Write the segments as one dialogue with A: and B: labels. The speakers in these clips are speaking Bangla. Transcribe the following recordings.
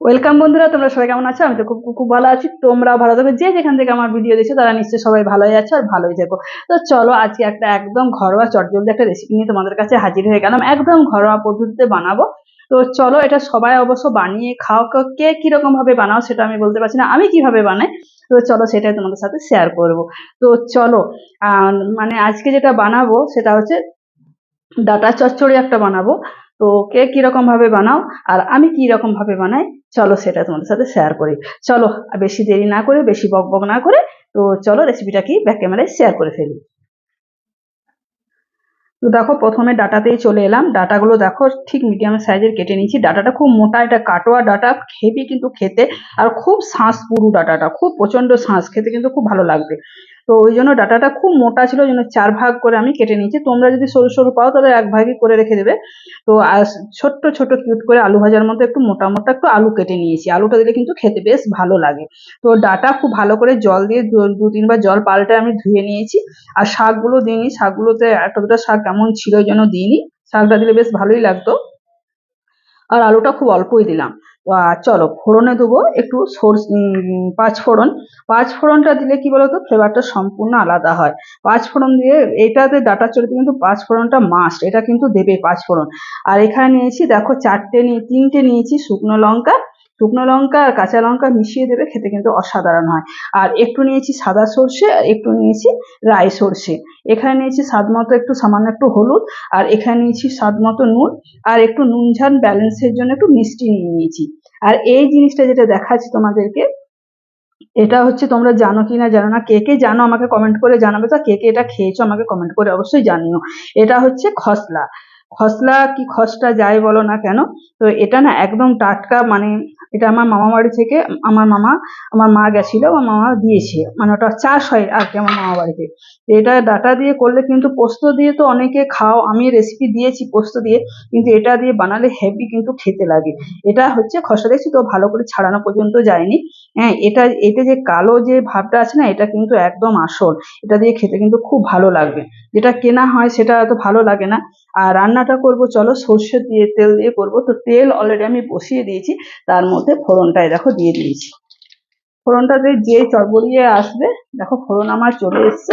A: ওয়েলকাম বন্ধুরা, তোমরা সবাই কেমন আছো? আমি তো খুব, খুব- ভালো আছি। তোমরা ভালো থাকো। যে যেখান থেকে আমার ভিডিও দেখছ, তারা নিশ্চয়ই সবাই ভালোই আছো আর ভালোই থেকো। তো চলো, আজকে একটা একদম ঘরোয়া চটজলদি একটা রেসিপি নিয়ে তোমাদের কাছে হাজির হয়ে গেলাম। একদম ঘরোয়া পদ্ধতিতে বানাবো। তো চলো, এটা সবাই অবশ্য বানিয়ে খাও। কে- কীরকম ভাবে বানাও সেটা আমি বলতে পারছি না। আমি কীভাবে বানাই? তো চলো, সেটাই তোমাদের সাথে শেয়ার করব। তো চলো মানে আজকে যেটা বানাবো সেটা হচ্ছে ডাটা চচ্চড়ি একটা বানাবো। তো কে কীরকম ভাবে বানাও আর আমি কি রকম ভাবে বানাই, চলো সেটা তোমাদের সাথে শেয়ার করি। চলো বেশি দেরি না করে, বেশি বক বক না করে, তো চলো রেসিপিটা কি ব্যাক ক্যামেরায় শেয়ার করে ফেলি। তো দেখো, প্রথমে ডাটাতেই চলে এলাম। ডাটাগুলো দেখো, ঠিক মিডিয়াম সাইজের কেটে নিয়েছি। ডাটাটা খুব মোটা, এটা কাটোয়া ডাটা হেভি কিন্তু খেতে, আর খুব শাঁস পুরু ডাটাটা, খুব প্রচণ্ড শাঁস খেতে কিন্তু খুব ভালো লাগবে। তো ওই জন্য ডাটাটা খুব মোটা ছিল, ওই জন্য চার ভাগ করে আমি কেটে নিয়েছি। তোমরা যদি সরু সরু পাও তাহলে এক ভাগই করে রেখে দেবে। তো ছোট্ট ছোট কিউট করে আলু ভাজার মতো একটু মোটা মোটা একটু আলু কেটে নিয়েছি। আলুটা দিলে কিন্তু খেতে বেশ ভালো লাগে। তো ডাটা খুব ভালো করে জল দিয়ে দু- তিনবার জল পাল্টে আমি ধুয়ে নিয়েছি। আর শাকগুলো দিইনি। শাকগুলোতে একটা দুটো শাক কেমন ছিল ওই জন্য দিইনি। শাকটা দিলে বেশ ভালোই লাগতো। আর আলুটা খুব অল্পই দিলাম। চলো ফোড়নে দেবো, একটু সর্ষ পাঁচ ফোড়ন। পাঁচ ফোড়নটা দিলে কি বলতো? ফ্লেভারটা সম্পূর্ণ আলাদা হয়। পাঁচ ফোড়ন দিয়ে, এটাতে ডাটা চড়িতে কিন্তু পাঁচ ফোড়নটা মাস্ট এটা কিন্তু দেবে পাঁচ ফোড়ন। আর এখানে নিয়েছি, দেখো চারটে নিয়ে তিনটে নিয়েছি শুকনো লঙ্কা শুকনো লঙ্কা আর কাঁচা লঙ্কা মিশিয়ে দেবে, খেতে কিন্তু অসাধারণ হয়। আর একটু নিয়েছি সাদা সর্ষে আর একটু নিয়েছি রাই সর্ষে। এখানে নিয়েছি স্বাদ মতো একটু সামান্য একটু হলুদ, আর এখানে নিয়েছি স্বাদ মতো নুন, আর একটু নুন ঝাল ব্যালেন্সের জন্য একটু মিষ্টি নিয়ে নিয়েছি। আর এই জিনিসটা যেটা দেখাচ্ছি তোমাদেরকে, এটা হচ্ছে তোমরা জানো কি না জানো না, কে কে জানো আমাকে কমেন্ট করে জানাবে তো, কে কে এটা খেয়েছো আমাকে কমেন্ট করে অবশ্যই জানিও। এটা হচ্ছে খসলা। খসলা কি খসটা যায় বলো না কেন? তো এটা না একদম টাটকা মানে এটা আমার মামা বাড়ি থেকে, আমার মামা, আমার মা গেছিল, আমার মামা দিয়েছে। মানে ওটা চাষ হয় আর কি আমার মামা বাড়িতে। এটা ডাটা দিয়ে করলে কিন্তু পোস্ত দিয়ে তো অনেকে খাও, আমি রেসিপি দিয়েছি পোস্ত দিয়ে, কিন্তু এটা দিয়ে বানালে হেভি কিন্তু খেতে লাগে। এটা হচ্ছে খসা দেখছি তো ভালো করে ছাড়ানো পর্যন্ত যায়নি। হ্যাঁ এটা, এতে যে কালো যে ভাবটা আছে না, এটা কিন্তু একদম আসল। এটা দিয়ে খেতে কিন্তু খুব ভালো লাগবে। যেটা কেনা হয় সেটা এত ভালো লাগে না। আর রান্নাটা করব, চলো সর্ষে দিয়ে, তেল দিয়ে করব। তো তেল অলরেডি আমি বসিয়ে দিয়েছি, তার মধ্যে ফোড়নটাই দেখো দিয়ে দিয়েছি। ফোড়নটাতে যে চড়বড়িয়ে আসবে, দেখো ফোড়ন আমার চলে এসছে।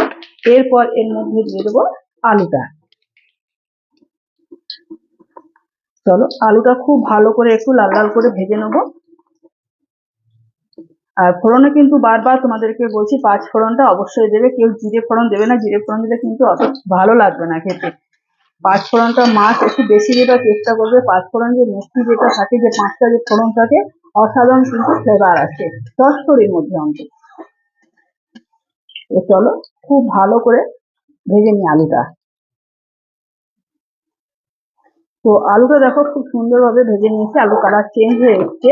A: এরপর এর মধ্যে দিয়ে দেবো আলুটা। চলো, আলুটা খুব ভালো করে একটু লাল লাল করে ভেজে নেব। আর ফোড়নে কিন্তু বারবার তোমাদেরকে বলছি, পাঁচ ফোড়নটা অবশ্যই দেবে। কেউ জিরে ফোড়ন দেবে না, জিরে ফোড়ন দিলে কিন্তু অত ভালো লাগবে না খেতে। পাঁচ ফোড়নটা মাছ, একটু বেশি দেবার চেষ্টা করবে, পাঁচ ফোড়ন যে মিষ্টি যেটা থাকে, যে পাঁচটা যে ফোড়ন থাকে অসাধারণ কিন্তু ফ্লেভার আছে। চচ্চড়ির মধ্যে অন্তত। চলো, খুব ভালো করে ভেজে নি আলুটা। তো আলুটা দেখো খুব সুন্দরভাবে ভেজে নিয়েছি, আলু কালার চেঞ্জ হয়ে এসছে।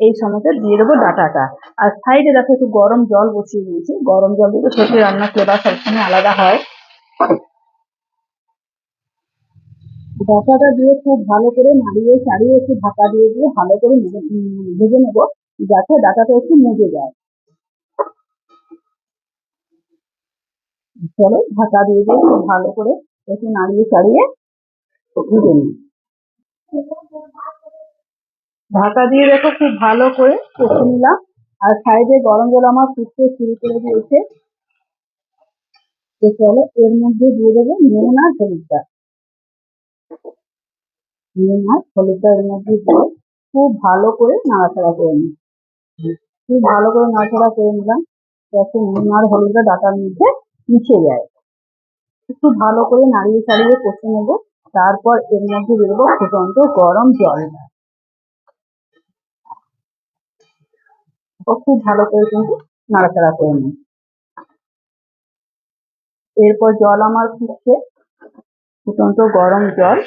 A: এই সময়তে দিয়ে দেবো ডাটাটা। আর সাইডে দেখো একটু গরম জল বসিয়ে দিয়েছি। গরম জল দিয়ে তো সত্যি রান্নার ফ্লেভার সবসময় আলাদা হয়। ডাটাটা দিয়ে খুব ভালো করে নাড়িয়ে চাড়িয়ে একটু ঢাকা দিয়ে দিয়ে ভালো করে ভেজে নেব, যাতে ডাটাটা একটু মুজে যায়। চলো, ঢাকা দিয়ে দিয়ে ভালো করে একটু নাড়িয়ে চাড়িয়ে ভেজে নিই। ঢাকা দিয়ে দেখো খুব ভালো করে কষে নিলাম। আর সাইডে গরম জল আমার ফুটতে শুরু করে দিয়েছে। চলো, এর মধ্যে দিয়ে দেবো নুন আর হলুদটা। নুন আর হলুদটা এর মধ্যে দিয়ে খুব ভালো করে নাড়াচাড়া করে নিই। খুব ভালো করে নাড়াচাড়া করে নিলাম, যাতে নুন আর হলুদটা ডাটার মধ্যে মিশে যায়। একটু ভালো করে নাড়িয়ে চাড়িয়ে কষে নেব, তারপর এর মধ্যে দেবো ফুটন্ত গরম জল। খুব ভালো করে কিন্তু নাড়াচাড়া করে নিই। এরপর জল আমার ফুটছে, ফুটন্ত গরম জল।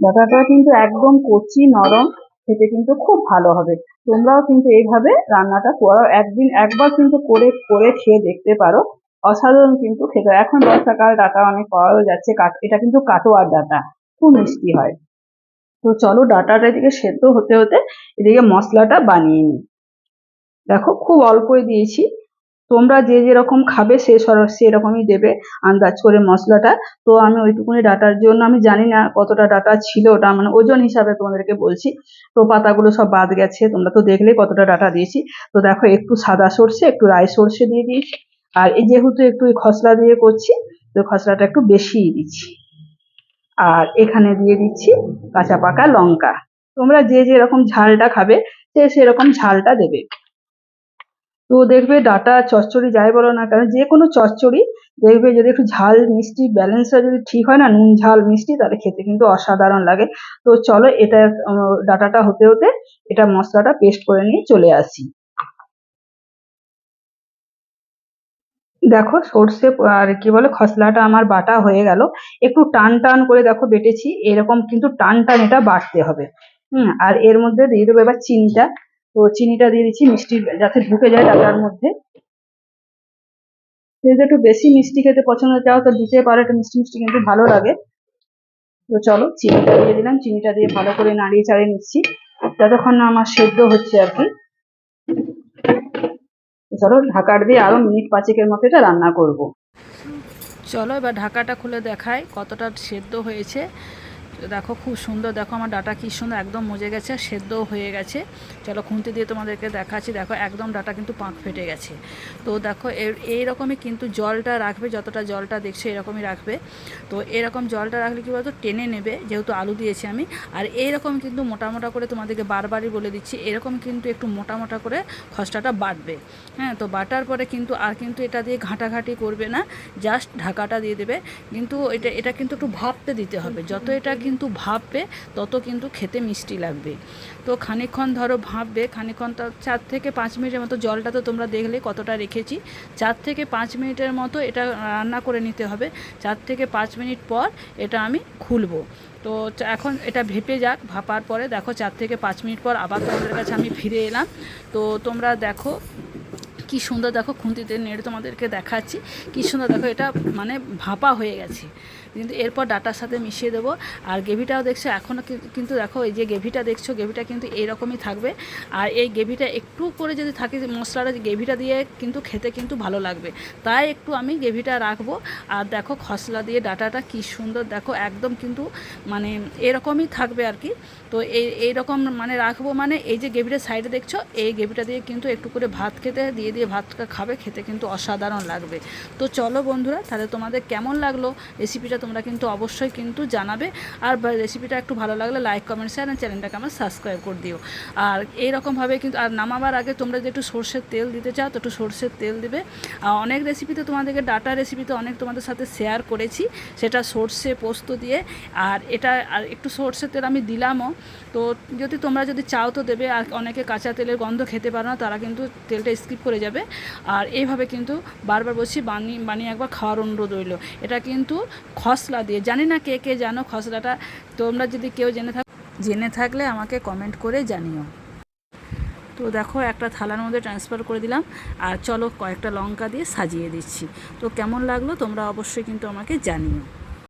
A: ডাটাটা কিন্তু একদম কচি, নরম, খেতে কিন্তু খুব ভালো হবে। তোমরাও কিন্তু এইভাবে রান্নাটা করো। একদিন একবার কিন্তু করে করে খেয়ে দেখতে পারো। অসাধারণ কিন্তু খেতে। এখন বর্ষাকাল, ডাটা অনেক পাওয়াও যাচ্ছে। এটা কিন্তু কাটোয়ার ডাটা। খুব মিষ্টি হয়। তো চলো ডাটাটা এদিকে সেদ্ধ হতে হতে এদিকে মশলাটা বানিয়ে নিই। দেখো, খুব অল্পই দিয়েছি। তোমরা যে যেরকম খাবে সে সর- সেরকমই দেবে আন্দাজ করে মশলাটা। তো আমি ওইটুকুনি ডাটার জন্য, আমি জানি না কতটা ডাটা ছিল ওটা মানে ওজন হিসাবে তোমাদেরকে বলছি। তো পাতাগুলো সব বাদ গেছে, তোমরা তো দেখলে কতটা ডাটা দিয়েছি। তো দেখো একটু সাদা সর্ষে, একটু রাই সর্ষে দিয়ে দিয়েছি। আর এই যেহেতু একটু খসলা দিয়ে করছি, তো খসলাটা একটু বেশিই দিচ্ছি। আর এখানে দিয়ে দিচ্ছি কাঁচা পাকা লঙ্কা। তোমরা যে যেরকম ঝালটা খাবে, সে সেরকম ঝালটা দেবে। তো দেখবে ডাটা চচ্চড়ি যাই বলো না কেন, যে কোনো চচ্চড়ি দেখবে যদি একটু ঝাল, মিষ্টি ব্যালেন্সটা যদি ঠিক হয় না, নুন, ঝাল, মিষ্টি, তাহলে খেতে কিন্তু অসাধারণ লাগে। তো চলো এটা ডাটাটা হতে হতে এটা মশলাটা পেস্ট করে নিয়ে চলে আসি। দেখো সর্ষে আর কি বলে, খসলাটা আমার বাটা হয়ে গেল। একটু টান টান করে দেখো বেটেছি, এরকম কিন্তু টান টান এটা বাটতে হবে। হুম, আর এর মধ্যে দিয়ে দেবো এবার চিনিটা। তো চিনিটা দিয়ে দিচ্ছি, মিষ্টি যাতে ঢুকে যায় ডাটার মধ্যে। যদি একটু বেশি মিষ্টি খেতে পছন্দ চাও, তো দিতে পারো, একটু মিষ্টি মিষ্টি কিন্তু ভালো লাগে। তো চলো, চিনিটা দিয়ে দিলাম, চিনিটা দিয়ে ভালো করে নাড়িয়ে চাড়িয়ে নিচ্ছি। যতক্ষণ না আমার সেদ্ধ হচ্ছে আর কি। চলো, ঢাকার দিয়ে আরও মিনিট পাঁচেকের মতো এটা রান্না করব।
B: চলো, এবার ঢাকাটা খুলে দেখাই কতটা সেদ্ধ হয়েছে। দেখো, খুব সুন্দর। দেখো, আমার ডাটা কি সুন্দর, একদম মজে গেছে, সেদ্ধও হয়ে গেছে। চলো খুন্তি দিয়ে তোমাদেরকে দেখাচ্ছি। দেখো, একদম ডাটা কিন্তু পাঁক ফেটে গেছে। তো দেখো এইরকমই কিন্তু জলটা রাখবে, যতটা জলটা দেখছ এরকমই রাখবে। তো এরকম জলটা রাখলে কী বলতো, টেনে নেবে, যেহেতু আলু দিয়েছি আমি। আর এইরকম কিন্তু মোটা মোটা করে তোমাদেরকে বারবারই বলে দিচ্ছি, এরকম কিন্তু একটু মোটা মোটা করে খসটাটা বাটবে। হ্যাঁ তো বাটার পরে কিন্তু আর কিন্তু এটা দিয়ে ঘাঁটাঘাঁটি করবে না, জাস্ট ঢাকাটা দিয়ে দেবে। কিন্তু এটা এটা কিন্তু একটু ভাপতে দিতে হবে। যত এটা কিন্তু ভাববে, তত কিন্তু খেতে মিষ্টি লাগবে। তো খানিকক্ষণ ধরো ভাববে, খানিকক্ষণ তো চার থেকে পাঁচ মিনিটের মতো জলটা তো তোমরা দেখলে কতটা রেখেছি। চার থেকে পাঁচ মিনিটের মতো এটা রান্না করে নিতে হবে। চার থেকে পাঁচ মিনিট পর এটা আমি খুলবো। তো এখন এটা ভেপে যাক, ভাপার পরে দেখো চার থেকে পাঁচ মিনিট পর আবার তোমাদের কাছে আমি ফিরে এলাম। তো তোমরা দেখো কি সুন্দর দেখো খুন্তিতে নেড়ে তোমাদেরকে দেখাচ্ছি, কি সুন্দর দেখো এটা মানে ভাপা হয়ে গেছে। কিন্তু এরপর ডাটার সাথে মিশিয়ে দেবো। আর গ্রেভিটাও দেখছ এখনও কিন্তু দেখো এই যে গ্রেভিটা দেখছ, গ্রেভিটা কিন্তু এইরকমই থাকবে। আর এই গ্রেভিটা একটু করে যদি থাকে, মশলাটা গ্রেভিটা দিয়ে কিন্তু খেতে কিন্তু ভালো লাগবে। তাই একটু আমি গ্রেভিটা রাখব। আর দেখো খসলা দিয়ে ডাটাটা কি সুন্দর দেখো, একদম কিন্তু মানে এরকমই থাকবে আর কি। তো এই এইরকম মানে রাখব মানে এই যে গ্রেভিটা সাইডে দেখছ, এই গ্রেভিটা দিয়ে কিন্তু একটু করে ভাত খেতে দিয়ে দিয়ে ভাতটা খাবে, খেতে কিন্তু অসাধারণ লাগবে। তো চলো বন্ধুরা, তাহলে তোমাদের কেমন লাগল? রেসিপিটা তোমরা কিন্তু অবশ্যই কিন্তু জানাবে। আর রেসিপিটা একটু ভালো লাগলে লাইক কমেন্ট শেয়ার আর চ্যানেলটাকে আমার সাবস্ক্রাইব করে দিও। আর এইরকমভাবে কিন্তু আর নামাবার আগে তোমরা যে একটু সর্ষের তেল দিতে চাও, তো একটু সর্ষের তেল দিবে। আর অনেক রেসিপিতে তোমাদেরকে ডাটা রেসিপিতে অনেক তোমাদের সাথে শেয়ার করেছি। সেটা সর্ষে পোস্ত দিয়ে। আর এটা আর একটু সর্ষের তেল আমি দিলামও। তো যদি তোমরা যদি চাও তো দেবে। আর অনেকে কাঁচা তেলের গন্ধ খেতে পারো না, তারা কিন্তু তেলটা স্কিপ করে যাবে। আর এইভাবে কিন্তু বারবার বলছি বানিয়ে বানিয়ে একবার খাওয়ার অনুরোধ রইল। এটা কিন্তু খসলা দিয়ে, জানি না কে কে জানো খসলাটা। তোমরা যদি কেউ জেনে থাক, জেনে থাকলে আমাকে কমেন্ট করে জানিও। তো দেখো, একটা থালার মধ্যে ট্রান্সফার করে দিলাম। আর চলো কয়েকটা লঙ্কা দিয়ে সাজিয়ে দিচ্ছি। তো কেমন লাগল তোমরা অবশ্যই কিন্তু আমাকে জানিও।